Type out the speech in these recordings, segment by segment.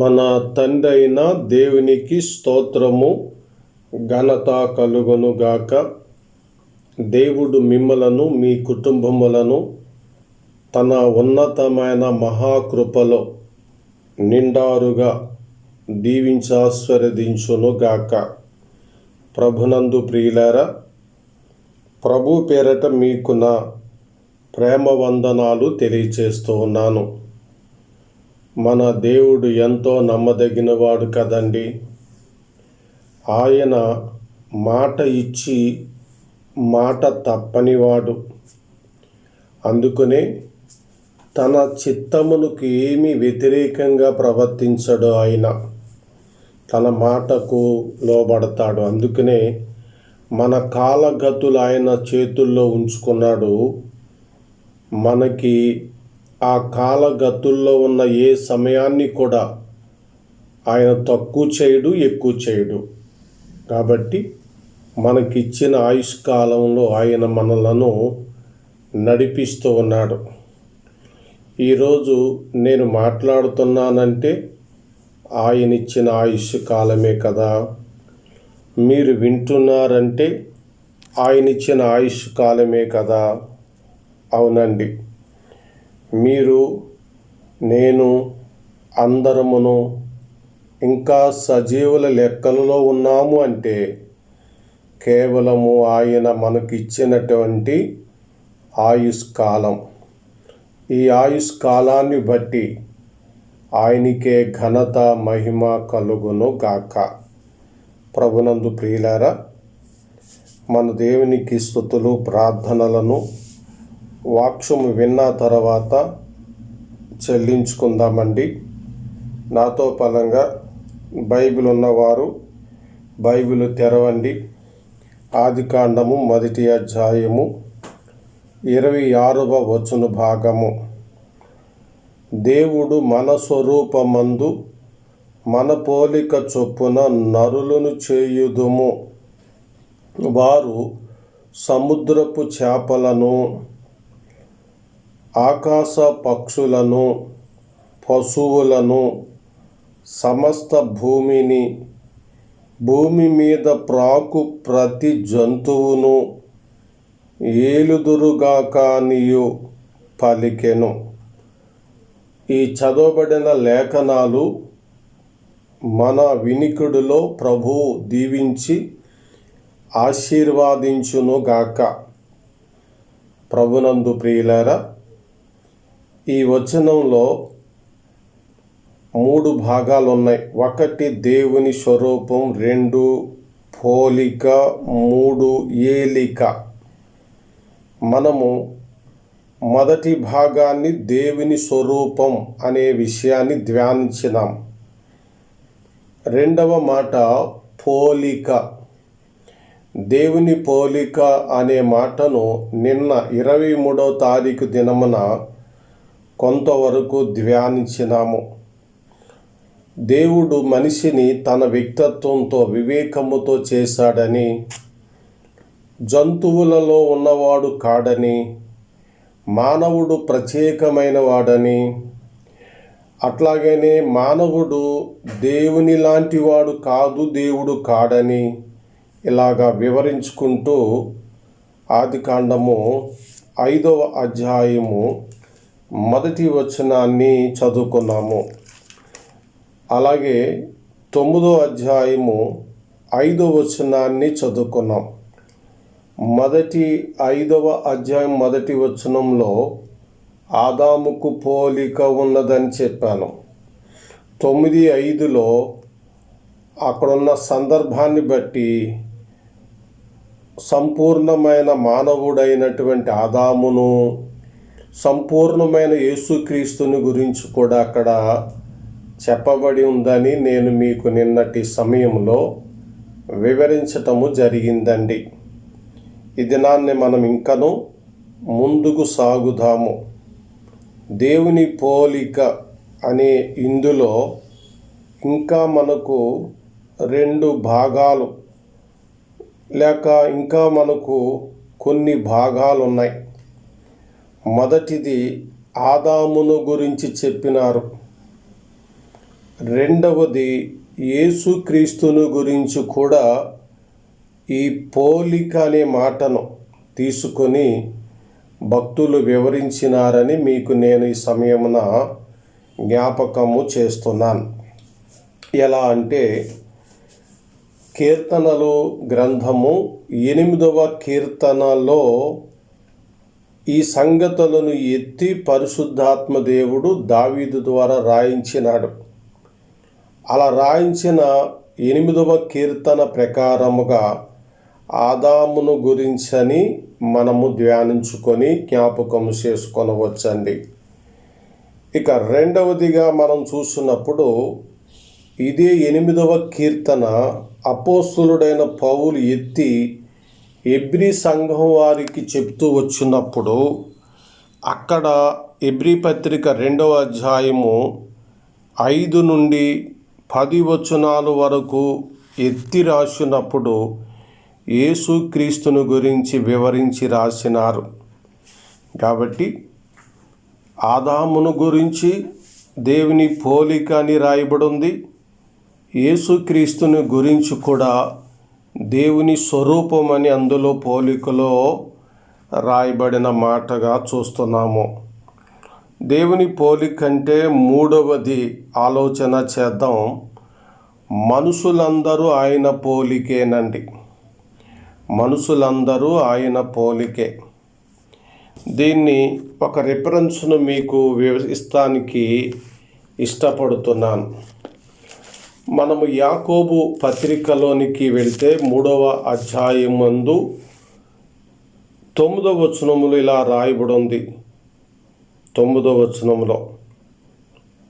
మన తండ్రి అయిన దేవునికి స్తోత్రము ఘనత కలుగును గాక. దేవుడు మిమ్మలను మీ కుటుంబములను తన ఉన్నతమైన మహాకృపలో నిండారుగా దీవించాస్వరదించునుగాక ప్రభునందు ప్రియులారా ప్రభు పేరట మీకు నా ప్రేమ వందనాలు తెలియచేస్తూ ఉన్నాను. మన దేవుడు ఎంతో నమ్మదగినవాడు కదండి. ఆయన మాట ఇచ్చి మాట తప్పనివాడు. అందుకనే తన చిత్తమునకు ఏమి వ్యతిరేకంగా ప్రవర్తించడు ఆయన. తన మాటకు లోబడతాడు. అందుకనే మన కాలగతులు ఆయన చేతుల్లో ఉంచుకున్నాడు. మనకి ఆ కాలగతుల్లో ఉన్న ఏ సమయాన్ని కూడా ఆయన తక్కువ చేయడు ఎక్కువ చేయడు. కాబట్టి మనకిచ్చిన ఆయుష్ కాలంలో ఆయన మనలను నడిపిస్తూ ఉన్నాడు. ఈరోజు నేను మాట్లాడుతున్నానంటే ఆయన ఇచ్చిన ఆయుష్ కాలమే కదా. మీరు వింటున్నారంటే ఆయన ఇచ్చిన ఆయుష్ కాలమే కదా. అవునండి. మీరు నేను అందరమును ఇంకా సజీవుల లెక్కలలో ఉన్నాము అంటే కేవలము ఆయన మనకిచ్చినటువంటి ఆయుష్ కాలం ఈ ఆయుష్ కాలాన్ని బట్టి ఆయనకే ఘనత మహిమ కలుగును గాక. ప్రభునందు ప్రియులారా మన దేవునికి స్థుతులు ప్రార్థనలను వాక్యము విన్న తర్వాత చెల్లించుకుందామండి. నాతో పదంగా బైబిల్ ఉన్నవారు బైబిల్ తెరవండి. ఆదికాండము మొదటి అధ్యాయము ఇరవై ఆరవ వచన భాగము. దేవుడు మన స్వరూపమందు మన పోలిక చొప్పున నరులను చేయుదుము. వారు సముద్రపు చేపలను ఆకాశ పక్షులను పశువులను సమస్త భూమిని భూమి మీద ప్రాకు ప్రతి జంతువును ఏలుదురుగాక నీయు పలికెను. ఈ చదవబడిన లేఖనాలు మన వినికుడిలో ప్రభువు దీవించి ఆశీర్వాదించునుగాక. ప్రభునందు ప్రియులారా ఈ వచనంలో మూడు భాగాలు ఉన్నాయి ఒకటి దేవుని స్వరూపం రెండు పోలిక మూడు ఏలిక. మనము మొదటి భాగాన్ని దేవుని స్వరూపం అనే విషయాన్ని ధ్యానించినాం. రెండవ మాట పోలిక. దేవుని పోలిక అనే మాటను నిన్న ఇరవై మూడవ తారీఖు దినమున కొంతవరకు ధ్యానించినాము. దేవుడు మనిషిని తన వ్యక్తిత్వంతో వివేకముతో చేశాడని జంతువులలో ఉన్నవాడు కాడని మానవుడు ప్రత్యేకమైన వాడని అట్లాగనే మానవుడు దేవుని లాంటి వాడు కాదు దేవుడు కాడని ఇలాగా వివరించుకుంటూ ఆదికాండము ఐదవ అధ్యాయము మొదటి వచనాన్ని చదువుకున్నాము. అలాగే తొమ్మిదో అధ్యాయము ఐదో వచనాన్ని చదువుకున్నాం. మొదటి ఐదవ అధ్యాయం మొదటి వచనంలో ఆదాముకు పోలిక ఉన్నదని చెప్పాను. తొమ్మిది ఐదులో అక్కడున్న సందర్భాన్ని బట్టి సంపూర్ణమైన మానవుడైనటువంటి ఆదామును సంపూర్ణమైన యేసుక్రీస్తుని గురించి కూడా అక్కడ చెప్పబడి ఉందని నేను మీకు నిన్నటి సమయంలో వివరించటము జరిగిందండి. ఈ దినాన్ని మనం ఇంకను ముందుకు సాగుదాము. దేవుని పోలిక అనే ఇందులో ఇంకా మనకు రెండు భాగాలు లేక ఇంకా మనకు కొన్ని భాగాలు ఉన్నాయి మొదటిది ఆదామును గురించి చెప్పినారు. రెండవది యేసుక్రీస్తును గురించి కూడా ఈ పోలిక అనే మాటను తీసుకొని భక్తులు వివరించినారని మీకు నేను ఈ సమయమున జ్ఞాపకము చేస్తున్నాను. ఎలా అంటే కీర్తనలు గ్రంథము ఎనిమిదవ కీర్తనలో ఈ సంగతులను ఎత్తి పరిశుద్ధాత్మ దేవుడు దావీదు ద్వారా రాయించినాడు. అలా రాయించిన ఎనిమిదవ కీర్తన ప్రకారముగా ఆదామును గురించని మనము ధ్యానించుకొని జ్ఞాపకం చేసుకొనవచ్చండి. ఇక రెండవదిగా మనం చూసినప్పుడు ఇదే ఎనిమిదవ కీర్తన అపోస్తులుడైన పౌలు ఎత్తి ఎబ్రి సంఘం వారికి చెప్తూ వచ్చినప్పుడు అక్కడ ఎబ్రి పత్రిక రెండవ అధ్యాయము ఐదు నుండి పది వచనాలు వరకు ఎత్తి రాసినప్పుడు యేసుక్రీస్తును గురించి వివరించి రాసినారు. కాబట్టి ఆదామును గురించి దేవుని పోలిక అని రాయబడి ఉంది యేసుక్రీస్తుని గురించి కూడా దేవుని స్వరూపం అని అందులో పోలికలో రాయబడిన మాటగా చూస్తున్నాము. దేవుని పోలిక అంటే మూడవది ఆలోచన చేద్దాం. మనుషులందరూ ఆయన పోలికేనండి. మనుషులందరూ ఆయన పోలికే. దీన్ని ఒక రిఫరెన్స్ను మీకు వివరిస్తానికి ఇష్టపడుతున్నాను. మనము యాకోబు పత్రికలోనికి వెళ్తే మూడవ అధ్యాయం మందు తొమ్మిదవ వచనములు ఇలా రాయబడి ఉంది తొమ్మిదవ వచనంలో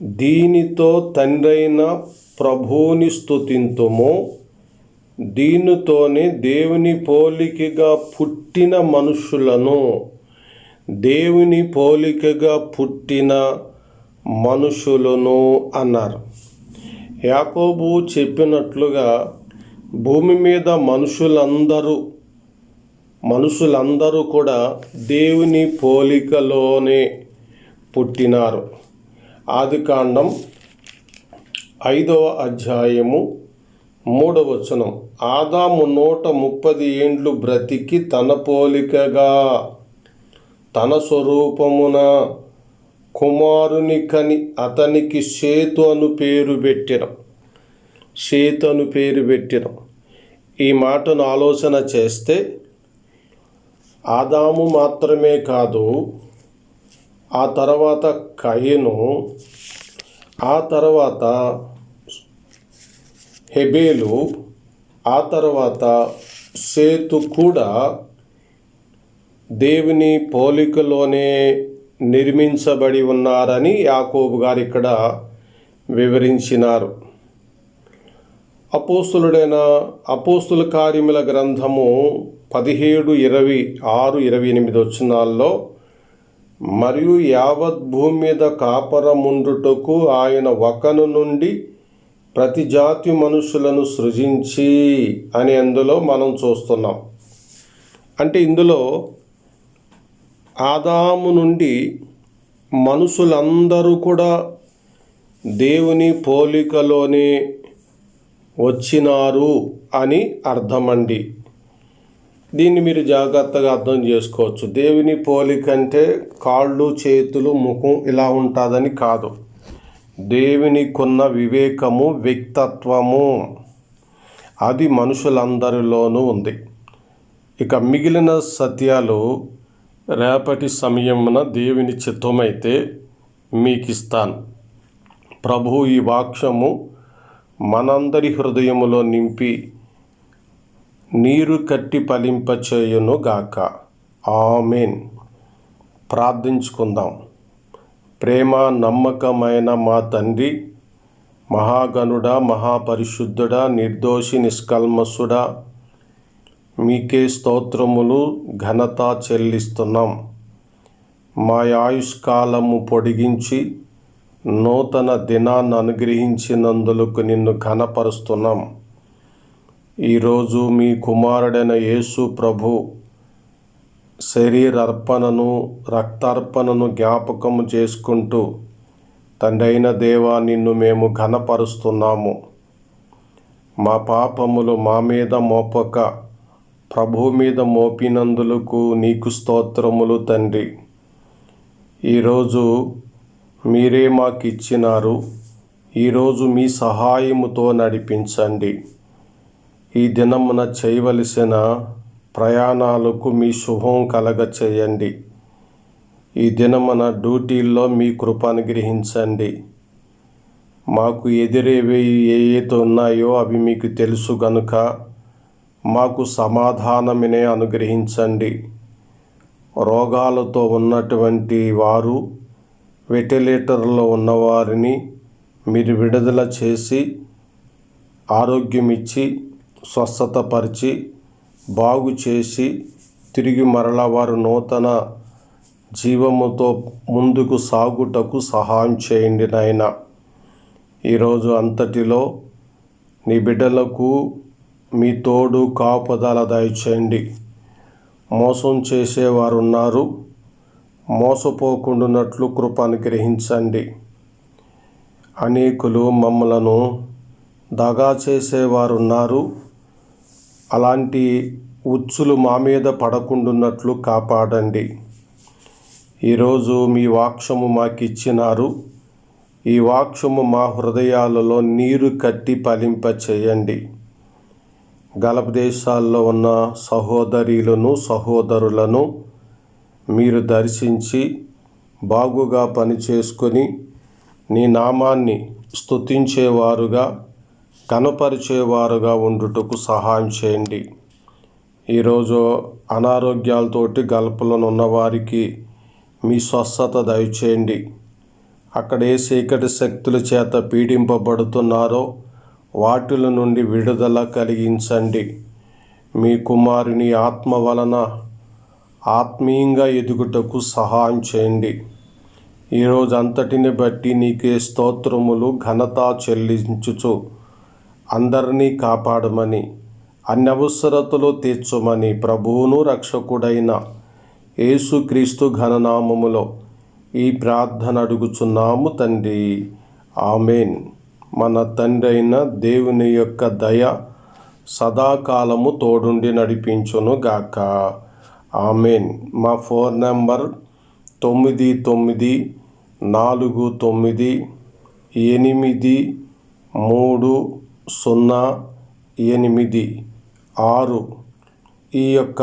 దీనితో తండ్రైన ప్రభువుని స్థుతింతుము దీనితోనే దేవుని పోలికగా పుట్టిన మనుషులను. దేవుని పోలికగా పుట్టిన మనుషులను అన్నారు. యాకోబు చెప్పినట్లుగా భూమి మీద మనుషులందరూ మనుషులందరూ కూడా దేవుని పోలికలోనే పుట్టినారు. ఆదికాండం ఐదవ అధ్యాయము మూడవచనం ఆదాము నూట ముప్పది ఏండ్లు బ్రతికి తన పోలికగా తన స్వరూపమున కుమారుని కని అతనికి సేతు అను పేరు పెట్టిన. సేతు అను పేరు పెట్టిన. ఈ మాటను ఆలోచన చేస్తే ఆదాము మాత్రమే కాదు ఆ తర్వాత కయ్యను ఆ తర్వాత హెబేలు ఆ తర్వాత సేతు కూడా దేవుని పోలికలోనే నిర్మించబడి ఉన్నారని యాకోబు గారు ఇక్కడ వివరించినారు. అపోస్తులుడైన అపోస్తుల కార్యముల గ్రంథము పదిహేడు ఇరవై ఆరు ఇరవై ఎనిమిది వచ్చినాల్లో మరియు యావత్ భూమి మీద కాపరముండుటకు ఆయన ఒకను నుండి ప్రతి జాతి మనుషులను సృజించి అని అందులో మనం చూస్తున్నాం. అంటే ఇందులో ఆదాము నుండి మనుషులందరూ కూడా దేవుని పోలికలోనే వచ్చినారు అని అర్థమండి. దీన్ని మీరు జాగ్రత్తగా అర్థం చేసుకోవచ్చు. దేవుని పోలిక అంటే కాళ్ళు చేతులు ముఖం ఇలా ఉంటుందని కాదు. దేవునికున్న వివేకము వ్యక్తత్వము అది మనుషులందరిలోనూ ఉంది. ఇక మిగిలిన సత్యాలు రేపటి సమయమున దేవుని చిత్తమైతే మీకు ఇస్తాను ప్రభు ఈ వాక్యము మనందరి హృదయములో నింపి నీరు కట్టి ఫలింపచేయును గాక. ఆమెన్. ప్రార్థించుకుందాం. ప్రేమ నమ్మకమైన మా తండ్రి మహాగణుడా మహాపరిశుద్ధుడా నిర్దోషి నిష్కల్మసుడా మీకే స్తోత్రములు ఘనత చెల్లిస్తున్నాం. మా ఆయుష్కాలము పొడిగించి నూతన దినాన్ని అనుగ్రహించినందులకు నిన్ను ఘనపరుస్తున్నాం. ఈరోజు మీ కుమారుడైన యేసు ప్రభు శరీర అర్పణను రక్తార్పణను జ్ఞాపకము చేసుకుంటూ తండ్రైన దేవా నిన్ను మేము ఘనపరుస్తున్నాము. మా పాపములు మా మీద మోపక ప్రభు మీద మోపినందులకు నీకు స్తోత్రములు తండ్రి. ఈరోజు మీరే మాకు ఇచ్చినారు ఈరోజు మీ సహాయముతో నడిపించండి. ఈ దినమున చేయవలసిన ప్రయాణాలకు మీ శుభం కలగ చేయండి ఈ దినమున డ్యూటీల్లో మీ కృప అనుగ్రహించండి. మాకు ఎదురేవి ఏ ఏతో ఉన్నాయో అవి మీకు తెలుసు గనుక మాకు సమాధానమినే అనుగ్రహించండి. రోగాలతో ఉన్నటువంటి వారు వెంటిలేటర్లో ఉన్నవారిని మీరు విడుదల చేసి ఆరోగ్యం ఇచ్చి స్వస్థతపరిచి బాగు చేసి తిరిగి మరల వారు నూతన జీవముతో ముందుకు సాగుటకు సహాయం చేయండి నాయన. ఈరోజు అంతటిలో నీ బిడ్డలకు మీ తోడు కాపుదల దయచేయండి. మోసం చేసేవారు ఉన్నారు మోసపోకుండానట్లు కృప అనుగ్రహించండి. అనేకులు మమ్మలను దగా చేసేవారు ఉన్నారు అలాంటి ఉచ్చులు మా మీద పడకుండున్నట్లు కాపాడండి. ఈరోజు మీ వాక్షము మాకు ఇచ్చినారు ఈ వాక్షము మా హృదయాలలో నీరు కట్టి ఫలింప చేయండి గలప దేశాల్లో ఉన్న సహోదరీలను సహోదరులను మీరు దర్శించి బాగుగా పనిచేసుకొని నీ నామాన్ని స్తుతించేవారుగా కనపరిచేవారుగా ఉండుటకు సహాయం చేయండి. ఈరోజు అనారోగ్యాలతోటి గల్పలను ఉన్నవారికి మీ స్వస్థత దయచేయండి. అక్కడ ఏ చీకటి శక్తుల చేత పీడింపబడుతున్నారో వాటిల నుండి విడుదల కలిగించండి. మీ కుమారుని ఆత్మ వలన ఆత్మీయంగా ఎదుగుటకు సహాయం చేయండి. ఈరోజు అంతటిని బట్టి నీకే స్తోత్రములు ఘనత చెల్లించుచు అందరినీ కాపాడమని అన్ని అవసరతలు తీర్చమని ప్రభువును రక్షకుడైన యేసుక్రీస్తు ఘననామములో ఈ ప్రార్థన అడుగుచున్నాము తండ్రి. ఆమెన్. మన తండ్రి అయిన దేవుని యొక్క దయ సదాకాలము తోడుండి నడిపించును గాక. ఆమెన్. మా ఫోన్ నెంబర్ తొమ్మిది తొమ్మిది నాలుగు తొమ్మిది ఎనిమిది మూడు సున్నా ఎనిమిది ఆరు. ఈ యొక్క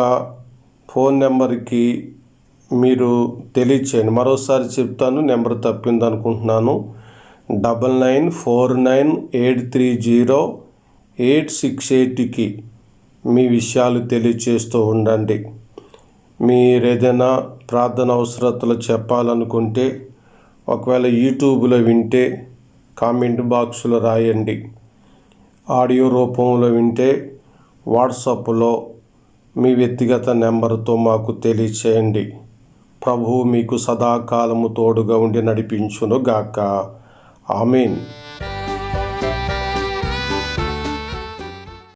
ఫోన్ నెంబర్కి మీరు తెలియచేయండి. మరోసారి చెప్తాను నెంబర్ తప్పింది అనుకుంటున్నాను double nine four nine eight three zero eight six ఎయిట్కి మీ విషయాలు తెలియచేస్తూ ఉండండి. మీరు ఏదైనా ప్రార్థన అవసరతలు చెప్పాలనుకుంటే ఒకవేళ యూట్యూబ్లో వింటే కామెంట్ బాక్స్లో రాయండి. ఆడియో రూపంలో వింటే వాట్సాప్లో మీ వ్యక్తిగత నెంబర్తో మాకు తెలియచేయండి. ప్రభువు మీకు సదాకాలము తోడుగా ఉండి నడిపించును గాక ఆమెన్